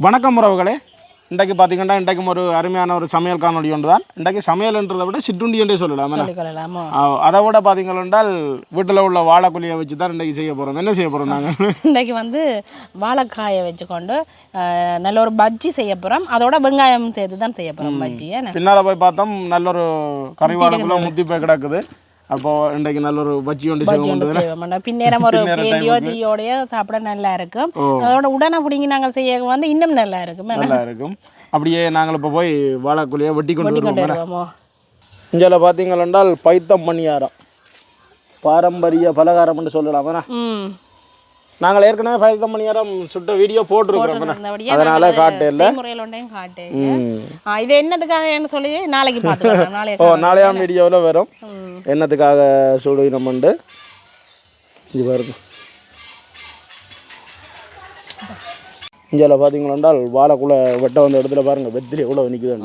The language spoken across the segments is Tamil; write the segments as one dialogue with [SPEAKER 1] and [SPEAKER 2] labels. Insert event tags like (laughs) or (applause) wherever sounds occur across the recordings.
[SPEAKER 1] வணக்கம் உறவுகளே. இன்றைக்கு பார்த்தீங்கன்னா இன்றைக்கும் ஒரு அருமையான ஒரு சமையல் காணொலி ஒன்று தான் இன்றைக்கு சமையல்ன்றதை விட சிற்றுண்டி என்றே சொல்லலாம் அதை விட பார்த்தீங்கள் என்றால் வீட்டில் உள்ள வாழைக்குழியை வச்சு தான் இன்றைக்கு செய்ய போகிறோம் என்ன செய்ய போகிறோம் நாங்கள் (laughs)
[SPEAKER 2] இன்றைக்கு வந்து வாழைக்காயை வச்சுக்கொண்டு நல்ல ஒரு பஜ்ஜி செய்ய போகிறோம் அதோட வெங்காயம் சேர்த்து தான் செய்ய போகிறோம் பஜ்ஜி
[SPEAKER 1] பின்னால் போய் பார்த்தோம் நல்ல ஒரு கறிவாழைக்குள்ள முத்தி போய் கிடக்குது. அப்போ இன்றைக்கு நல்ல ஒரு பஜ்ஜி ஒன்று
[SPEAKER 2] செய்வோம் பின்னேரம் (laughs) ஒரு பிளேண்டியோ டீயோடய சாப்பிட நல்லா இருக்கும். அதோட உடனே பிடிங்கி நாங்கள் செய்ய வந்து இன்னும் நல்லா இருக்கும்.
[SPEAKER 1] நல்லா இருக்கும். அப்படியே நாங்கள் இப்போ போய் வாழைக்குழியை வெட்டி கொண்டு வருவோம் பார்த்தீங்கள் என்றால் பைத்தம் பணியாரம் பாரம்பரிய பலகாரம் என்று சொல்லலாம்? என்ன? நாங்கள் ஏற்கனவே பைத்தம் பணியாரம் சுட்ட வீடியோ?
[SPEAKER 2] இருந்தபடியே
[SPEAKER 1] அதனால
[SPEAKER 2] காட்டு ஆ, இது என்னதுக்காக சொல்லி நாளைக்கு பார்த்துக்கலாம். (laughs)
[SPEAKER 1] ஓ நாளையாம் வீடியோவில் வரும். என்னத்துக்காக சுடுகிறோம்ண்டு இது பாருங்க. இங்கே பார்த்தீங்களா வாழைக்குள்ள வெட்ட வந்த இடத்துல பாருங்க வெத்திரி எவ்வளோ நிற்குது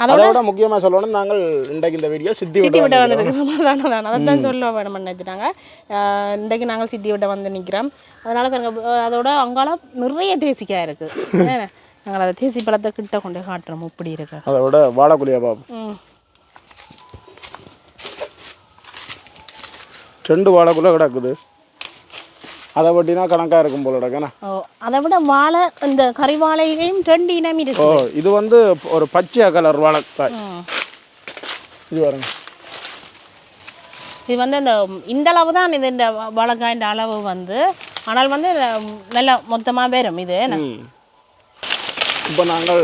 [SPEAKER 2] ம்
[SPEAKER 1] அதை விட முக்கியமாக சொல்லணும் நாங்கள் இன்றைக்கு இந்த வீடியோ சித்தி
[SPEAKER 2] சித்தி
[SPEAKER 1] விட்டு
[SPEAKER 2] வந்துருக்கு சமாதானம் தான் அதான் சொல்ல வேணும்னு நினச்சிட்டாங்க இன்றைக்கு நாங்கள் சித்தி விட்ட வந்து நிற்கிறோம் அதனால அதோட அங்கால நிறைய தேசிக்காய் இருக்கு. என்ன? நாங்கள் அதை தேசி பழத்தை கிட்ட கொண்டு காட்டுறோம். இப்படி இருக்கு.
[SPEAKER 1] அதை விட வாழைக்குழியா
[SPEAKER 2] ம்.
[SPEAKER 1] ரெண்டு வாழைக்குள்ள கிடக்குது. அதை பட்டினா கணக்காக இருக்கும் போல கிடக்குண்ணா
[SPEAKER 2] ஓ அதை விட வாழை இந்த கறி வாழையிலையும் ரெண்டு இனம்
[SPEAKER 1] ஓ
[SPEAKER 2] இருக்கு
[SPEAKER 1] இது வந்து ஒரு பச்சை கலர் வாழைக்காய். இது பாருங்க.
[SPEAKER 2] இது வந்து இந்த இந்த அளவு தான் இது இந்த வா- வாழைக்காயின் அளவு வந்து. ஆனால் வந்து நல்லா மொத்தமாக வரும். இது?
[SPEAKER 1] இப்போ நாங்கள்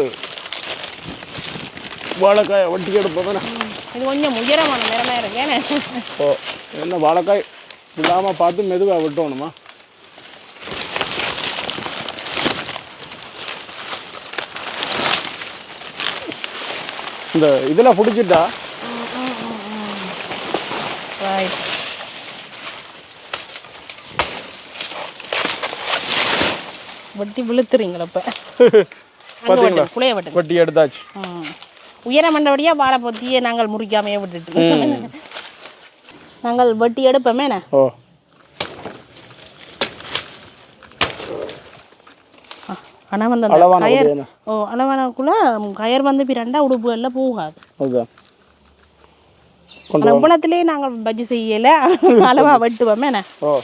[SPEAKER 1] வாழைக்காயை ஒட்டி எடுப்போம்.
[SPEAKER 2] இது கொஞ்சம் உயரமான நிறமாக இருக்கு.
[SPEAKER 1] ஓ என்ன வாழைக்காய் விடாமல் பார்த்து மெதுவாக விட்டோணுமா? இந்த இதில் பிடிச்சிட்டா.
[SPEAKER 2] வெட்டி விழுத்துறீங்களா இப்போ?
[SPEAKER 1] பார்த்தீங்களா?
[SPEAKER 2] வெட்டுங்க
[SPEAKER 1] வெட்டி எடுத்தாச்சு.
[SPEAKER 2] ம். உயரம் மண்டபடியாக வாழை பொத்தியை நாங்கள் முறிக்காமையே விட்டுட்டு நாங்கள் வெட்டி எடுப்போமே
[SPEAKER 1] ஓ.
[SPEAKER 2] ஆனால் வந்து அந்த கயர். ஓ அளவானக்குள்ள கயர் வந்து பிறண்டா உடுப்புகளில் போகாது
[SPEAKER 1] அதுதான் கொண்டு
[SPEAKER 2] ஆனால் குளத்திலே நாங்கள் பஜ்ஜி செய்யலை அளவாக வெட்டுவோமே என்ன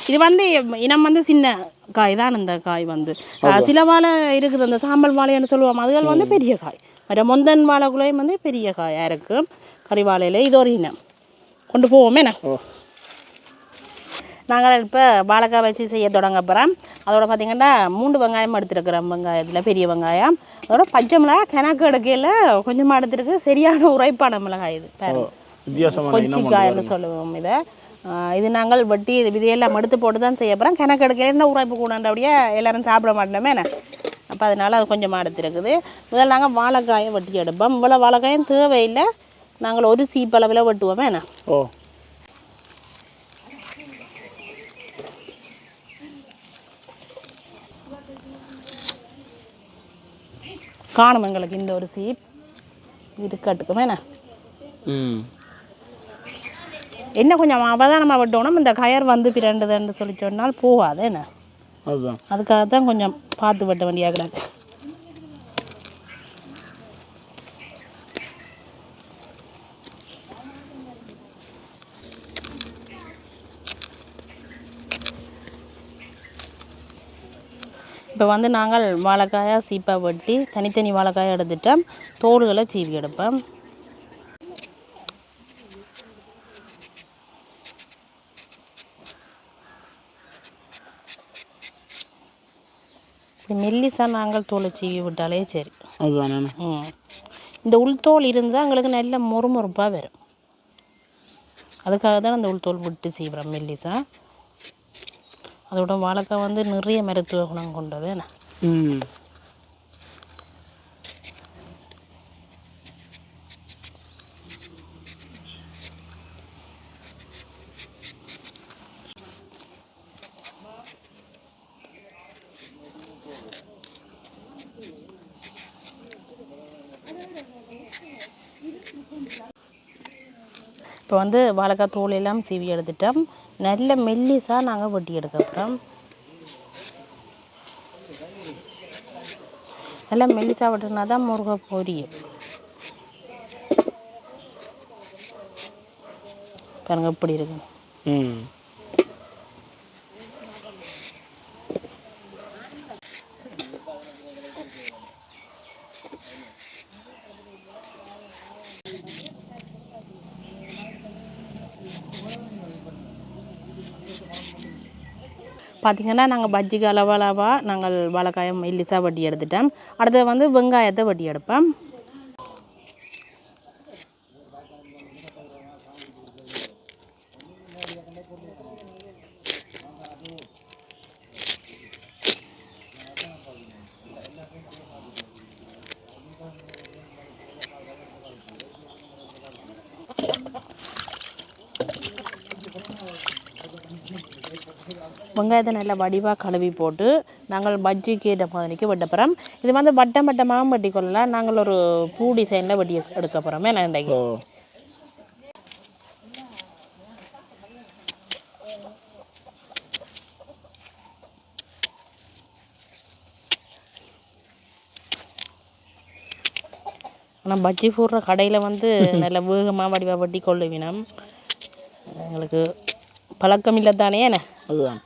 [SPEAKER 2] இது வந்து இனம் வந்து சின்ன காய் தான் இந்த காய் வந்து சில வாழை இருக்குது அந்த சாம்பல் வாழைன்னு சொல்லுவோம் அதுகள் வந்து பெரிய காய் மற்ற மொந்தன் வாழைக்குள்ளையும் வந்து பெரிய காயாக இருக்கும் கறி வாழையில இது ஒரு இனம் கொண்டு போவோமே என்ன நாங்கள் இப்போ வாழைக்காய் வச்சு செய்ய தொடங்க போகிறோம் அதோட பார்த்தீங்கன்னா மூன்று வெங்காயம் எடுத்துருக்குறோம் வெங்காயத்தில் பெரிய வெங்காயம். அதோட பச்சை மிளகாய் கிணக்கு எடுக்கையில் கொஞ்சமாக எடுத்துருக்கு. சரியான உரைப்பான மிளகாய் இது. பாருங்க.
[SPEAKER 1] வித்தியாசமான இனம் ஒன்று
[SPEAKER 2] கொச்சிக்காய்னு சொல்லுவோம் இதை. இது நாங்கள் வெட்டி இது விதையெல்லாம் எடுத்து போட்டு தான் செய்ய போகிறோம் கிணக்கு எடுக்கையில் என்ன உரைப்பு கூடன்றபடியே எல்லாரும் சாப்பிட மாட்டோமே என்ன? அப்போ அதனால் அது கொஞ்சமாக எடுத்துருக்குது. முதல்ல நாங்கள் வாழைக்காயை வெட்டி எடுப்போம். இவ்வளோ வாழைக்காயும் தேவையில்லை. நாங்கள் ஒரு சீப்பளவில் வெட்டுவோமே என்ன?
[SPEAKER 1] ஓ
[SPEAKER 2] காணும் எங்களுக்கு இந்த ஒரு சீப் இருக்கட்டுக்குமே என்ன? என்ன கொஞ்சம் அவதானமாக வெட்டணும் இந்த கயர் வந்து பிறண்டுதுன்னு சொல்லி சொன்னால் போகாது என்ன?
[SPEAKER 1] அதுதான்.
[SPEAKER 2] அதுக்காக தான் கொஞ்சம் பார்த்து வெட்ட வேண்டியா கிடக்கு இப்போ வந்து நாங்கள் வாழைக்காயாக சீப்பாக வெட்டி தனித்தனி வாழைக்காயை எடுத்துட்டோம். தோடுகளை சீவி எடுப்போம். மெல்லிசா நாங்கள் தோலை சீவி விட்டாலே சரி. ம். இந்த உள்தோல் இருந்தால் எங்களுக்கு நல்ல மொறுமொறுப்பாக வரும். அதுக்காக தான் அந்த உள்தோல் விட்டு செய்கிறோம் மெல்லிசா. அதோட வாழைக்காய் வந்து நிறைய மருத்துவ குணம் கொண்டது என்ன? இப்போ வந்து வாழைக்காய் தோல் எல்லாம் சீவி எடுத்துட்டோம். நல்ல மெல்லிசாக நாங்கள் வெட்டி எடுக்க போகிறோம் எல்லாம் மெல்லிசா வெட்டினா தான் முருகை பொரியும். பாருங்க இப்படி இருக்கு.
[SPEAKER 1] ம்.
[SPEAKER 2] பார்த்திங்கன்னா நாங்கள் பஜ்ஜிக்கு அளவு அளவாக நாங்கள் வாழைக்காயம் மெல்லிசாக வட்டி எடுத்துட்டோம். அடுத்தது வந்து வெங்காயத்தை வட்டி எடுப்போம். வெங்காயத்தை நல்லா வடிவாக கழுவி போட்டு நாங்கள் பஜ்ஜிக்கு ஏற்ற மாதிரிக்கு வெட்டப்புறம் இது வந்து வட்டம் வட்டமாகவும் வெட்டி கொள்ளலாம். நாங்கள் ஒரு பூ டிசைனில் வெட்டி எடுக்க போகிறோமே நான் இன்றைக்கு?
[SPEAKER 1] ஓ.
[SPEAKER 2] ஆனால் பஜ்ஜி போடுற கடையில் வந்து நல்ல வேகமாக வடிவாக வெட்டி கொள்ளுவினம். எங்களுக்கு பழக்கம் இல்லை தானே
[SPEAKER 1] அதுதான்.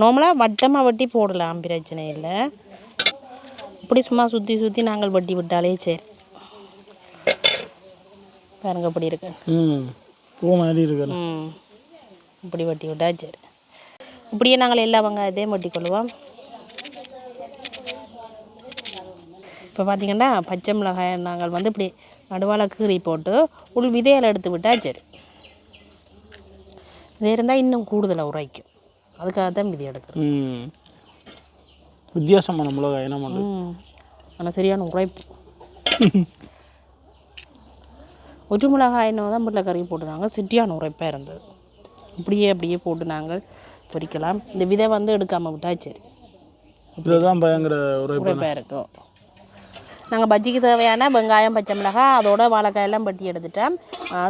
[SPEAKER 2] நார்மலாக வட்டமாக வெட்டி போடலாம் பிரச்சனை இல்லை. இப்படி சும்மா சுற்றி சுற்றி நாங்கள் வெட்டி விட்டாலே சரி. பாருங்க இப்படி இருக்கு.
[SPEAKER 1] ம் பூ மாதிரி இருக்குல்ல
[SPEAKER 2] ம் இப்படி வெட்டி விட்டா சரி. இப்படியே நாங்கள் எல்லா வெங்காயத்தையும் வெட்டி கொள்ளுவோம். இப்போ பார்த்தீங்கன்னா பச்சை மிளகாய் நாங்கள் வந்து இப்படி நடுவால் கீறி போட்டு உள் விதையில் எடுத்து விட்டா சரி. இது இருந்தால் இன்னும் கூடுதலாக உரைக்கும். அதுக்காக தான் விதை எடுக்கிறோம்.
[SPEAKER 1] ம். வித்தியாசமான மிளகாய் என்ன பண்ணுறது
[SPEAKER 2] ஆனால் சரியான உரைப்பு. ஒற்று மிளகாய் என்ன தான் முட்டை கறி போட்டுனாங்க சிட்டியான உரைப்பாக இருந்தது. இப்படியே அப்படியே போட்டு நாங்கள் பொரிக்கலாம் இந்த விதை வந்து எடுக்காமல் விட்டா சரி
[SPEAKER 1] இதுதான் பயங்கர
[SPEAKER 2] உரைப்பாக இருக்கும். நாங்கள் பஜ்ஜிக்கு தேவையான வெங்காயம் பச்சை மிளகாய் அதோட வாழைக்காயெல்லாம் பட்டி எடுத்துட்டேன்.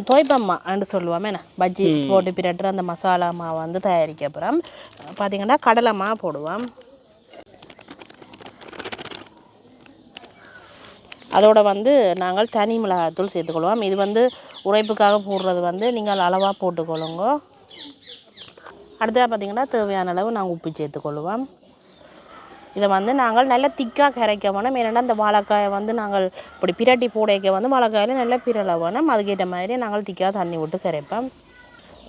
[SPEAKER 2] தோய்ப்பம்மா என்று சொல்லுவோமே என்ன? பஜ்ஜி போட்டு பிரட்டுற அந்த மசாலா மாவை வந்து தயாரிக்க அப்புறம் பார்த்தீங்கன்னா கடலை மா போடுவோம். அதோட வந்து நாங்கள் தனி மிளகாத்தூள் சேர்த்துக்கொள்வோம். இது வந்து உரைப்புக்காக போடுறது வந்து நீங்கள் அளவாக போட்டுக்கொள்ளுங்க. அடுத்ததாக பார்த்தீங்கன்னா தேவையான அளவு நாங்கள் உப்பு சேர்த்துக்கொள்வோம். இதை வந்து நாங்கள் நல்லா திக்காக கரைக்க வேணும். ஏன்னா அந்த வாழைக்காயை வந்து நாங்கள் இப்படி பிரட்டி போடைக்க வந்து வாழைக்காயில் நல்லா பிறல வேணும். அதுக்கேற்ற மாதிரி நாங்கள் திக்காக தண்ணி விட்டு கரைப்போம்.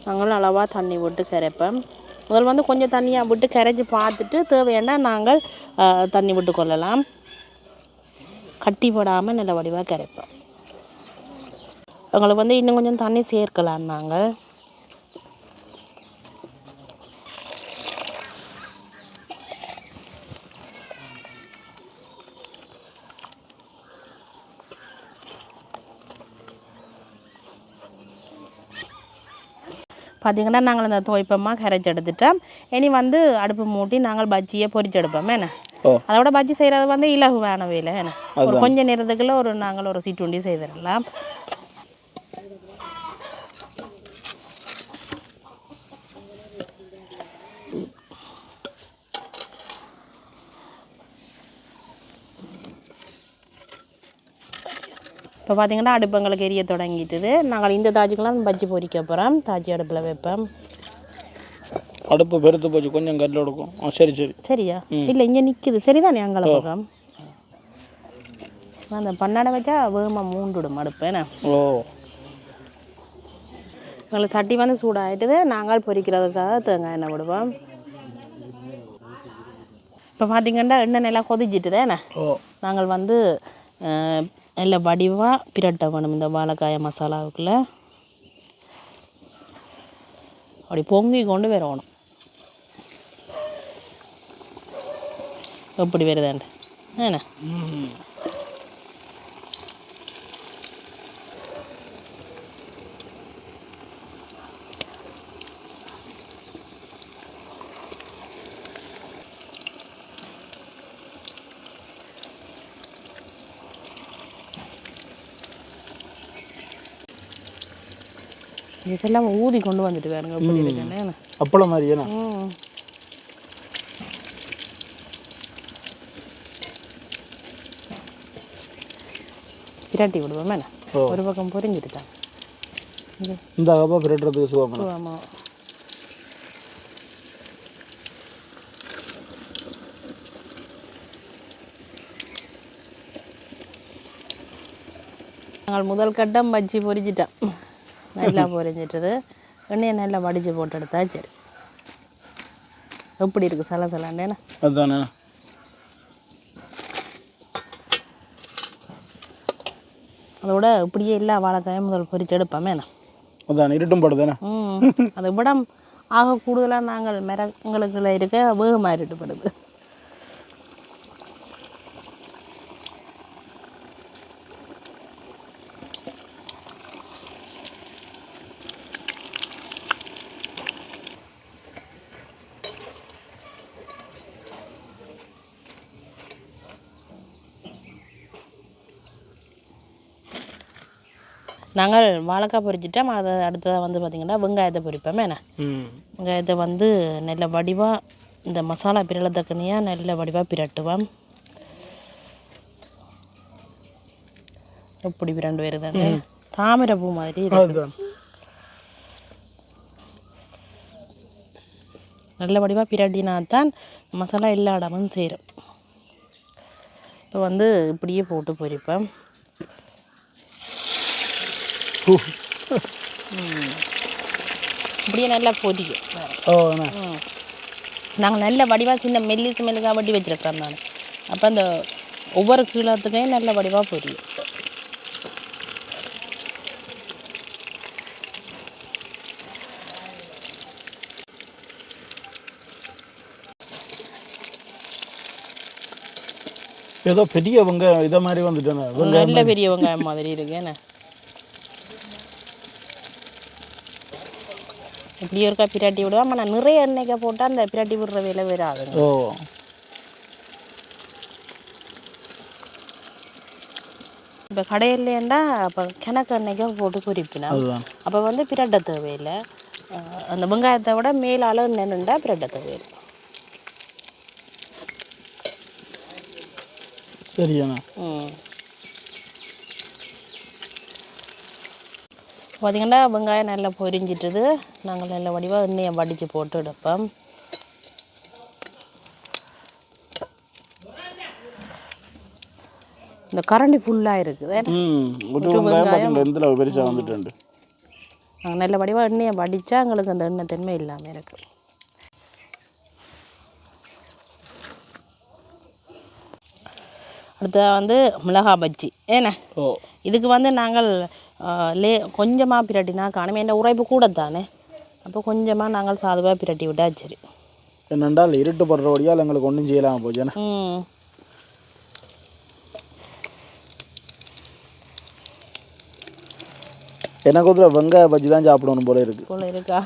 [SPEAKER 2] நாங்கள் அளவாக தண்ணி விட்டு கரைப்போம். முதல் வந்து கொஞ்சம் தண்ணியாக விட்டு கரைச்சி பார்த்துட்டு தேவையான நாங்கள் தண்ணி விட்டு கொள்ளலாம். கட்டி போடாமல் நல்ல வடிவாக கரைப்போம். எங்களுக்கு வந்து இன்னும் கொஞ்சம் தண்ணி சேர்க்கலாம் நாங்கள். பார்த்தீங்கன்னா நாங்கள் இந்த துவைப்பமாக கரைச்சி எடுத்துட்டோம். இனி வந்து அடுப்பு மூட்டி நாங்கள் பஜ்ஜியை பொரிச்செடுப்போம். என்ன?
[SPEAKER 1] ஓ.
[SPEAKER 2] அதோட பஜ்ஜி செய்கிறது வந்து இலகுவான வேலை. என்ன? ஒரு கொஞ்ச நேரத்துக்குள்ள ஒரு நாங்கள் ஒரு சீட்டுண்டி செய்திடலாம். இப்போ பார்த்தீங்கன்னா அடுப்பு எங்களுக்கு எரிய தொடங்கிட்டுது. நாங்கள் இந்த தாஜுக்கெல்லாம் பஜ்ஜி பொரிக்க போகிறோம் தாஜி அடுப்பில் வைப்போம்.
[SPEAKER 1] அடுப்பு பெருத்து போச்சு. கொஞ்சம் கல்ல எடுக்கும் சரி சரி.
[SPEAKER 2] சரியா? இல்லை இங்கே நிற்குது சரிதானே அங்கே பக்கம்? அந்த பன்னாடை வச்சா வேகமாக மூண்டுடும் அடுப்பு என்ன?
[SPEAKER 1] ஓ.
[SPEAKER 2] எங்களுக்கு சட்டி வந்து சூடாகிட்டுது நாங்கள் பொரிக்கிறதுக்காக தேங்காய் எண்ணெய் விடுவோம் இப்போ பார்த்தீங்கன்னா எண்ணெய் நல்லா கொதிச்சிட்டுது என்ன?
[SPEAKER 1] ஓ.
[SPEAKER 2] நாங்கள் வந்து நல்ல வடிவாக பிரட்ட வேணும் இந்த வாழைக்காய மசாலாவுக்குள்ள. அப்படி பொங்கி கொண்டு வரணும். எப்படி வருதாண்டு என்ன? இதெல்லாம் ஊதி கொண்டு வந்துட்டு பாருங்க அப்படி
[SPEAKER 1] அப்பளம்
[SPEAKER 2] மாதிரியா. பிரட்டி விடுவோம் ஒரு பக்கம் பொறிஞ்சிட்டு
[SPEAKER 1] இந்த கப்பா பிரட்டுறதுக்கு சுகமா?
[SPEAKER 2] சுகமா. நாங்கள் முதல் கட்டம் பஜ்ஜி பொறிச்சிட்டோம் நல்லா பொரிஞ்சிட்டது. எண்ணெயை நல்லா வடித்து போட்டு எடுத்தா சரி. எப்படி இருக்குது சல சலாண்டேண்ணா
[SPEAKER 1] அதுதானே.
[SPEAKER 2] அதோட இப்படியே எல்லா வாழைக்காயும் முதல் பொரிச்சு எடுப்போமே என்ன
[SPEAKER 1] அதான் இருட்டும் படுதானே
[SPEAKER 2] ம் அதை விட ஆக கூடுதலாக நாங்கள் மரங்களுக்குள்ள இருக்க வேகமாக இருட்டுப்படுது. நாங்கள் வாழைக்காய் பொரிச்சிட்டோம். அதை அடுத்ததாக வந்து பார்த்திங்கன்னா வெங்காயத்தை பொரிப்போமே. என்ன? வெங்காயத்தை வந்து நல்ல வடிவாக இந்த மசாலா பிரளத்தக்கனியாக நல்ல வடிவாக பிரட்டுவோம். எப்படி பிரண்டு வருதுன்னு. தாமரை பூ மாதிரி நல்ல வடிவாக பிரட்டினா தான் மசாலா எல்லா இடமும் சேரும். இப்போ வந்து இப்படியே போட்டு பொரிப்பேன். இப்படியே நல்லா பொரிக்கும்
[SPEAKER 1] ஓ
[SPEAKER 2] நாங்கள் நல்ல வடிவாக சின்ன மெல்லிசு மெல்லுக்காக வட்டி வச்சுருக்கேன் நான். அப்போ அந்த ஒவ்வொரு கீழத்துக்கையும் நல்ல வடிவாக பொரியும்.
[SPEAKER 1] ஏதோ பெரிய வெங்காயம் இதை மாதிரி வந்துட்டேன்
[SPEAKER 2] நல்ல பெரிய வெங்காயம் மாதிரி இருக்கு இப்படி இருக்கா பிராட்டி விடுவோம் ஆனால் நிறைய எண்ணெய்க்க போட்டால் அந்த பிராட்டி விடுற வேலை வராதுங்க.
[SPEAKER 1] ஓ.
[SPEAKER 2] இப்போ கடையிலேண்டா அப்போ கிணக்கு எண்ணெய்க்கா போட்டு
[SPEAKER 1] அதுதான்.
[SPEAKER 2] அப்போ வந்து பிரட்ட தேவையில்லை. அந்த வெங்காயத்தை விட மேலால நின்றுண்டா பிரட்ட தேவையில்லை.
[SPEAKER 1] சரியாண்ணா.
[SPEAKER 2] ம். பார்த்தீங்கன்னா வெங்காயம் நல்லா பொரிஞ்சிட்டுது. நாங்கள் நல்ல வடிவாக எண்ணெயை வடித்து போட்டு எடுப்போம். இந்த கரண்டி ஃபுல்லாக இருக்குது
[SPEAKER 1] பெருசாக வந்துட்டு
[SPEAKER 2] நாங்கள் நல்ல வடிவாக எண்ணெயை வடித்தா எங்களுக்கு அந்த எண்ணெய் தன்மை இல்லாமல் இருக்குது அடுத்தது வந்து மிளகா பஜ்ஜி. ஏண்ணே
[SPEAKER 1] ஓ.
[SPEAKER 2] இதுக்கு வந்து நாங்கள் லே கொஞ்சமாக பிரட்டினா காணுமே. என்ன உரைப்பு கூட தானே அப்போ கொஞ்சமாக நாங்கள் சாதுவாக பிரட்டி விட்டா சரி.
[SPEAKER 1] என்னென்றால் இருட்டு படுறபடியால் எங்களுக்கு ஒன்றும் செய்யலாமல் போச்சுண்ணே
[SPEAKER 2] ம்.
[SPEAKER 1] எனக்கு வந்து வெங்காய பஜ்ஜி தான் சாப்பிடணும் போல இருக்கு.
[SPEAKER 2] போல இருக்கா?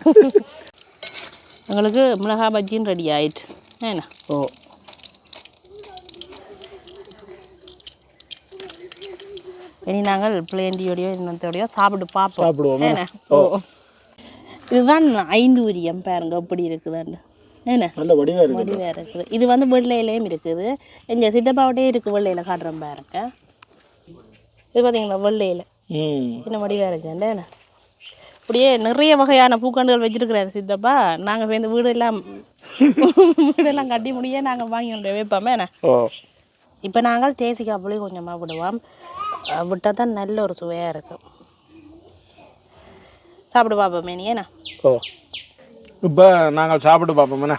[SPEAKER 2] எங்களுக்கு மிளகா பஜ்ஜின்னு ரெடி ஆயிட்டு. ஏண்ணா
[SPEAKER 1] ஓ
[SPEAKER 2] இனி நாங்கள் பிளேண்டியோடையோ இன்னத்தோடையோ சாப்பிட்டு பார்ப்போம்.
[SPEAKER 1] சாப்பிடுவோமா?
[SPEAKER 2] இதுதான் ஐந்து உரியம் பாருங்க எப்படி இருக்குதுன்னு என்ன?
[SPEAKER 1] வடிவாக
[SPEAKER 2] இருக்குது. இது வந்து வெள்ளையிலையும் இருக்குது. எங்கள் சித்தப்பாவோடய இருக்குது வெள்ளையில் காட்டுறேன் பாருங்க. இது பார்த்தீங்களா வெள்ளையில்? என்ன வடிவாக இருக்குண்டே இப்படியே நிறைய வகையான பூக்கண்டுகள் வச்சிருக்கிறாரு சித்தப்பா. நாங்கள் சேர்ந்து வீடெல்லாம் வீடெல்லாம் கட்டி முடிய நாங்கள் வாங்கி வைப்போமே என்ன? இப்போ நாங்கள் தேசிக்காய் புளி கொஞ்சமாக விடுவோம் விட்டால் தான் நல்ல ஒரு சுவையாக இருக்கும் சாப்பிடு பார்ப்போமே ஏண்ணா
[SPEAKER 1] ஓ இப்போ நாங்கள் சாப்பிட்டு பார்ப்போம்ண்ணே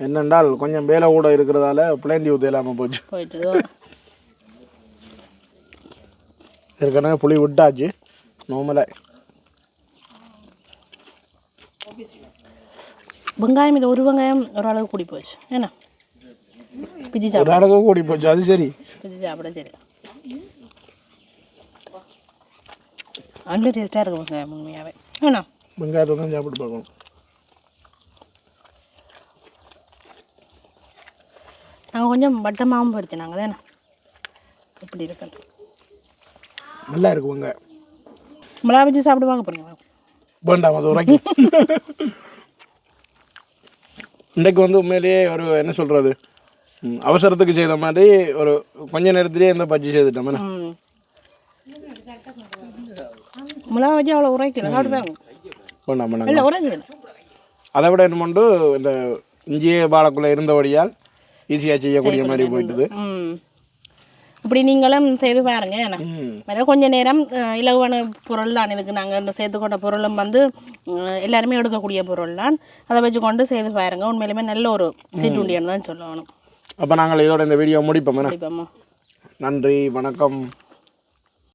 [SPEAKER 1] என்னென்றால் கொஞ்சம் வேலை கூட இருக்கிறதால பிளேண்டி ஊற்ற இல்லாமல் போச்சு.
[SPEAKER 2] போயிட்டு
[SPEAKER 1] ஏற்கனவே புளி விட்டாச்சு நார்மலாக
[SPEAKER 2] வெங்காயம் இது ஒரு வெங்காயம் ஒரு அளவு கூடி போச்சு என்ன? பிஜி சாப்பிட.
[SPEAKER 1] ஒரு அளவுக்கு கூடி போச்சு அது சரி.
[SPEAKER 2] பிஜி சாப்பிட சரி. நல்ல டேஸ்ட்டாக இருக்கும் வெங்காயம் உண்மையாகவே ஏண்ணா
[SPEAKER 1] வெங்காயத்தை தான் சாப்பிட்டு பார்க்கணும்.
[SPEAKER 2] நாங்கள் கொஞ்சம் வட்டமாகவும் பொரிச்சு நாங்கள் தானே எப்படி இருக்குன்னு
[SPEAKER 1] நல்லா இருக்கு வெங்காயம்.
[SPEAKER 2] மிளகா வச்சு சாப்பிடுவாங்க போகிறீங்க
[SPEAKER 1] வேண்டாம் அது உரைக்கும் இன்றைக்கு வந்து உண்மையிலேயே ஒரு என்ன சொல்கிறது அவசரத்துக்கு செய்த மாதிரி ஒரு கொஞ்ச நேரத்திலேயே இந்த பஜ்ஜி செய்துட்டோம்
[SPEAKER 2] மிளகா வச்சு அவ்வளோ உரைக்கல
[SPEAKER 1] வேண்டாம்
[SPEAKER 2] இல்லை உரைக்கல
[SPEAKER 1] அதை விட என்னமோண்டு இந்த இஞ்சியே பாலக்குள்ளே இருந்தபடியால் ஈஸியாக செய்யக்கூடிய மாதிரி போயிட்டுது
[SPEAKER 2] இப்படி நீங்களும் செய்து பாருங்க வேற கொஞ்ச நேரம் இலகுவான பொருள் தான் இதுக்கு நாங்கள் இந்த சேர்த்துக்கொண்ட பொருளும் வந்து எல்லாருமே எடுக்கக்கூடிய பொருள் தான் அதை வச்சு கொண்டு செய்து பாருங்க உண்மையிலுமே நல்ல ஒரு சீட்டுண்டியன்னு தான் சொல்லணும்
[SPEAKER 1] அப்போ நாங்கள் இதோட இந்த வீடியோ முடிப்போம்?
[SPEAKER 2] கண்டிப்பாம்மா
[SPEAKER 1] நன்றி வணக்கம்.